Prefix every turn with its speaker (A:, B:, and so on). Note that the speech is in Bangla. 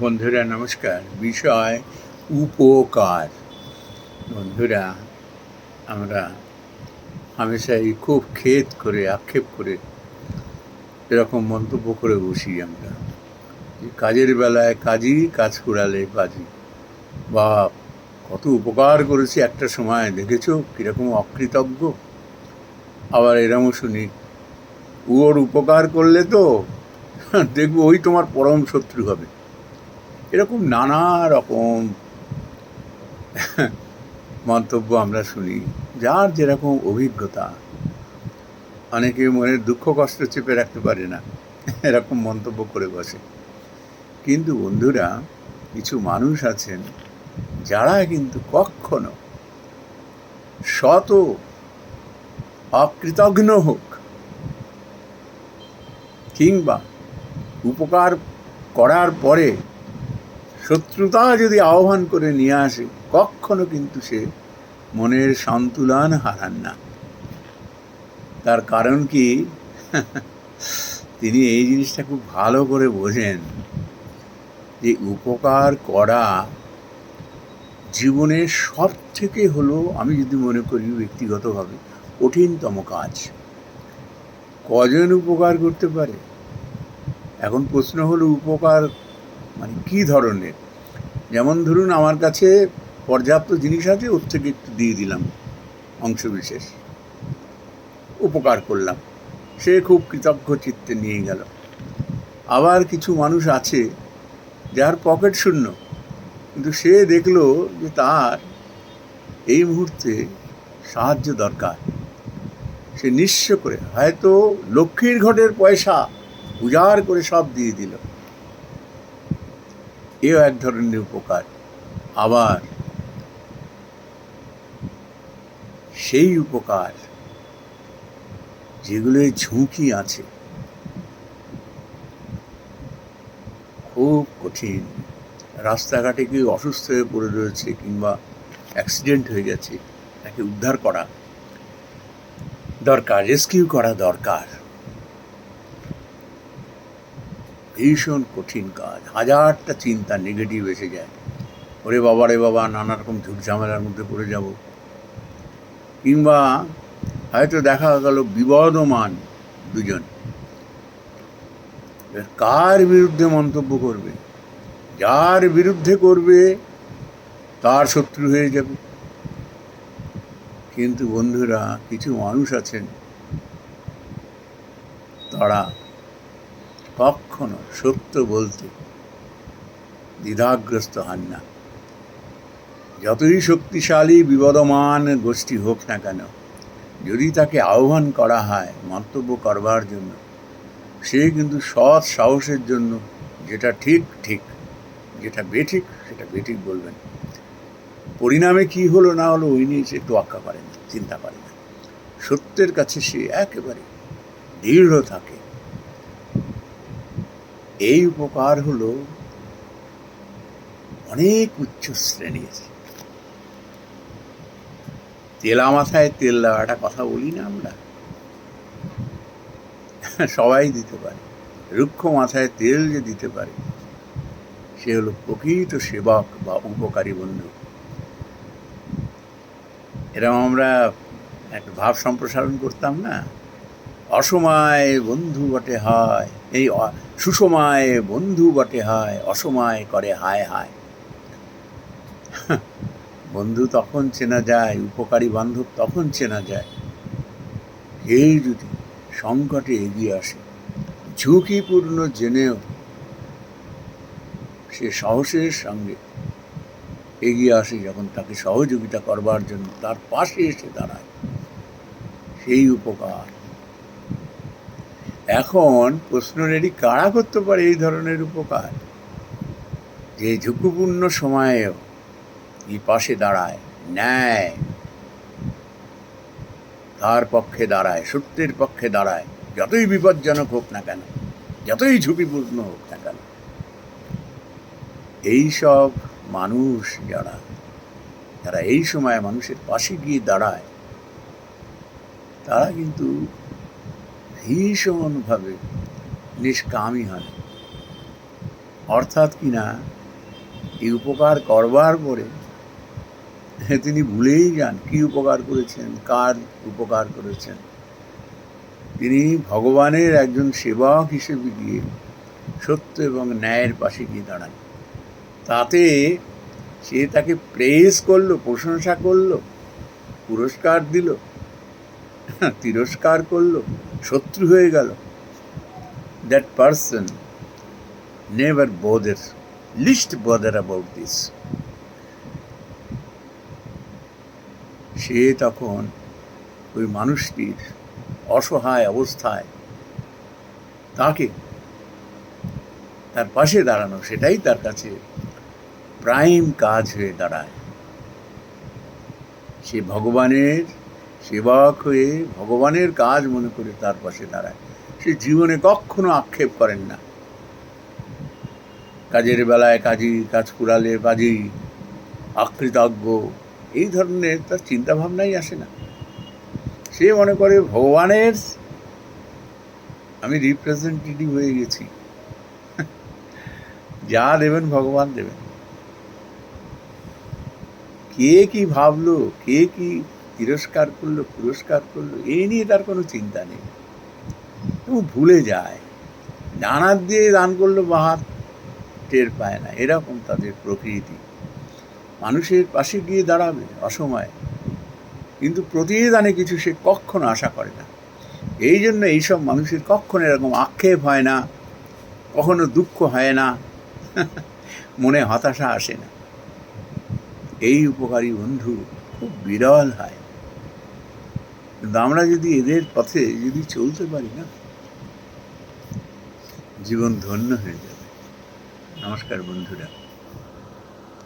A: বন্ধুরা, নমস্কার। বিষয় উপকার। বন্ধুরা, আমরা হামেশাই খুব খেদ করে, আক্ষেপ করে এরকম মন্তব্য করে বসি আমরা। কাজের বেলায় কাজই কাজ কুড়ালে বাজি। বা কত উপকার করেছি একটা সময়, দেখেছ? কীরকম অকৃতজ্ঞ। আবার এরমও শুনি, ওর উপকার করলে তো, দেখব ওই তোমার পরম শত্রু হবে। এরকম নানা রকম মন্তব্য আমরা শুনি, যার যেরকম অভিজ্ঞতা। অনেকে মনের দুঃখ, কষ্ট চেপে রাখতে পারে না, এরকম মন্তব্য করে বসে। কিন্তু বন্ধুরা, কিছু মানুষ আছেন যারা কিন্তু কখনো শত অকৃতজ্ঞ হোক কিংবা উপকার করার পরে শত্রুতা যদি আহ্বান করে নিয়ে আসে, কখনো কিন্তু সে মনের সন্তুলন হারান না। তার কারণ কি? তিনি এই জিনিসটা খুব ভালো করে বোঝেন যে উপকার করা জীবনের সব থেকে হলো, আমি যদি মনে করি ব্যক্তিগতভাবে, কঠিনতম কাজ। কজন উপকার করতে পারে? এখন প্রশ্ন হলো, উপকার মানে কী ধরনের? যেমন ধরুন আমার কাছে পর্যাপ্ত জিনিস আছে, ওর থেকে একটু দিয়ে দিলাম অংশ বিশেষ উপকার করলাম। সে খুব কৃতজ্ঞ চিত্তে নিয়ে গেল। আবার কিছু মানুষ আছে, যার পকেট শূন্য। কিন্তু সে দেখল যে তার এই মুহূর্তে সাহায্য দরকার। সে নিঃস্ব করে, হয়তো লক্ষ্মীর ঘটের পয়সা উজাড় করে সব দিয়ে দিল। এও এক ধরনের উপকার। আবার সেই উপকার যেগুলোর ঝুঁকি আছে। খুব কঠিন। রাস্তাঘাটে কেউ অসুস্থ হয়ে পড়ে রয়েছে কিংবা অ্যাক্সিডেন্ট হয়ে গেছে, তাকে উদ্ধার করা দরকার রেস্কিউ করা দরকার। ভীষণ কঠিন কাজ। হাজারটা চিন্তা নেগেটিভ এসে যায়। ওরে বাবা রে বাবা, নানা রকম ঝামেলার মধ্যে পড়ে যাব। কিংবা হয়তো দেখা গেল বিবাদমান দুজন। কার বিরুদ্ধে মন্তব্য করবে? যার বিরুদ্ধে করবে, তার শত্রু হয়ে যাবে। কিন্তু বন্ধুরা, কিছু মানুষ আছেন, তারা কখনো সত্য বলতে দ্বিধাগ্রস্ত হন না। যতই শক্তিশালী, বিবদমান গোষ্ঠী হোক না কেন, যদি তাকে আহ্বান করা হয় মন্তব্য করবার জন্য, সে কিন্তু সৎ সাহসের জন্য যেটা ঠিক ঠিক, যেটা বেঠিক, সেটা বেঠিক বলবেন। পরিণামে কি হলো না হলো ওই নিয়ে সে তোয়াক্কা করে না চিন্তা করে না। সত্যের কাছে সে একেবারে দৃঢ় থাকে। এই উপকার হলো অনেক উচ্চ শ্রেণির তেলা মাথায় তেল দেওয়াটা কথা বলি না আমরা? সবাই দিতে পারে। রুক্ষ মাথায় তেল যে দিতে পারে, সে হলো প্রকৃত সেবক বা উপকারী বন্ধু। এরকম আমরা একটা ভাব সম্প্রসারণ করতাম না? অসময় বন্ধু বটে হয়, এই সুসময় বন্ধু বটে হয়, অসময় করে হায় হায়। বন্ধু তখন চেনা যায়, উপকারী বান্ধব তখন চেনা যায়। এই যদি সংকটে এগিয়ে আসে, ঝুঁকিপূর্ণ জেনেও সে সাহসের সঙ্গে এগিয়ে আসে যখন তাকে সহযোগিতা করবার জন্য তার পাশে এসে দাঁড়ায়। সেই উপকার এখন প্রশ্ন রেডি কারা করতে পারে এই ধরনের উপকার? যে ঝুঁকিপূর্ণ সময়েও এই পাশে দাঁড়ায়, ন্যায়। তার পক্ষে দাঁড়ায়, সত্যের পক্ষে দাঁড়ায়, যতই বিপজ্জনক হোক না কেন, যতই ঝুঁকিপূর্ণ হোক না কেন। এইসব মানুষ যারা যারা এই সময় মানুষের পাশে গিয়ে দাঁড়ায়, তারা কিন্তু ভীষণভাবে নিষ্কামী হয়। অর্থাৎ কিনা এই উপকার করবার পরে তিনি ভুলেই যান কি উপকার করেছেন, কার উপকার করেছেন। তিনি ভগবানের একজন সেবক হিসেবে গিয়ে সত্য এবং ন্যায়ের পাশে গিয়ে দাঁড়ান। তাতে সে তাকে প্রেস করল, প্রশংসা করল, পুরস্কার দিল। তিরস্কার করল, শত্রু হয়ে গেল। That person never bother least bother about this say তখন ওই মানুষটির অসহায় অবস্থায় তাকে তার পাশে দাঁড়ানো, সেটাই তার কাছে প্রাইম কাজ হয়ে দাঁড়ায়। সে ভগবানের সেবক হয়ে ভগবানের কাজ মনে করে তার পাশে দাঁড়ায়। সে জীবনে কখনো আক্ষেপ করেন না। কাজের বেলায় কাজী, কাজ কুড়ালে কাজী আকৃতজ্ঞ এই ধরনের তার চিন্তা ভাবনাই আসে না। সে মনে করে, ভগবানের আমি রিপ্রেজেন্টেটিভ হয়ে গেছি। যা দেবেন, ভগবান দেবেন। কে কি ভাবলো, কে কি তিরস্কার করল, পুরস্কার করল এই নিয়ে তার কোনো চিন্তা নেই। এবং ভুলে যায়। ডানার দিয়ে দান করল বাহাত টের পায় না। এরকম তাদের প্রকৃতি। মানুষের পাশে গিয়ে দাঁড়াবে অসময়ে। কিন্তু প্রতিদানে কিছু সে কখনো আশা করে না। এই জন্য এইসব মানুষের কখনো এরকম আক্ষেপ হয় না, কখনো দুঃখ হয় না। মনে হতাশা আসে না। এই উপকারী বন্ধু খুব বিরল হয়। আমরা যদি এদের পথে যদি চলতে পারি না জীবন ধন্য হয়ে যাবে। নমস্কার বন্ধুরা।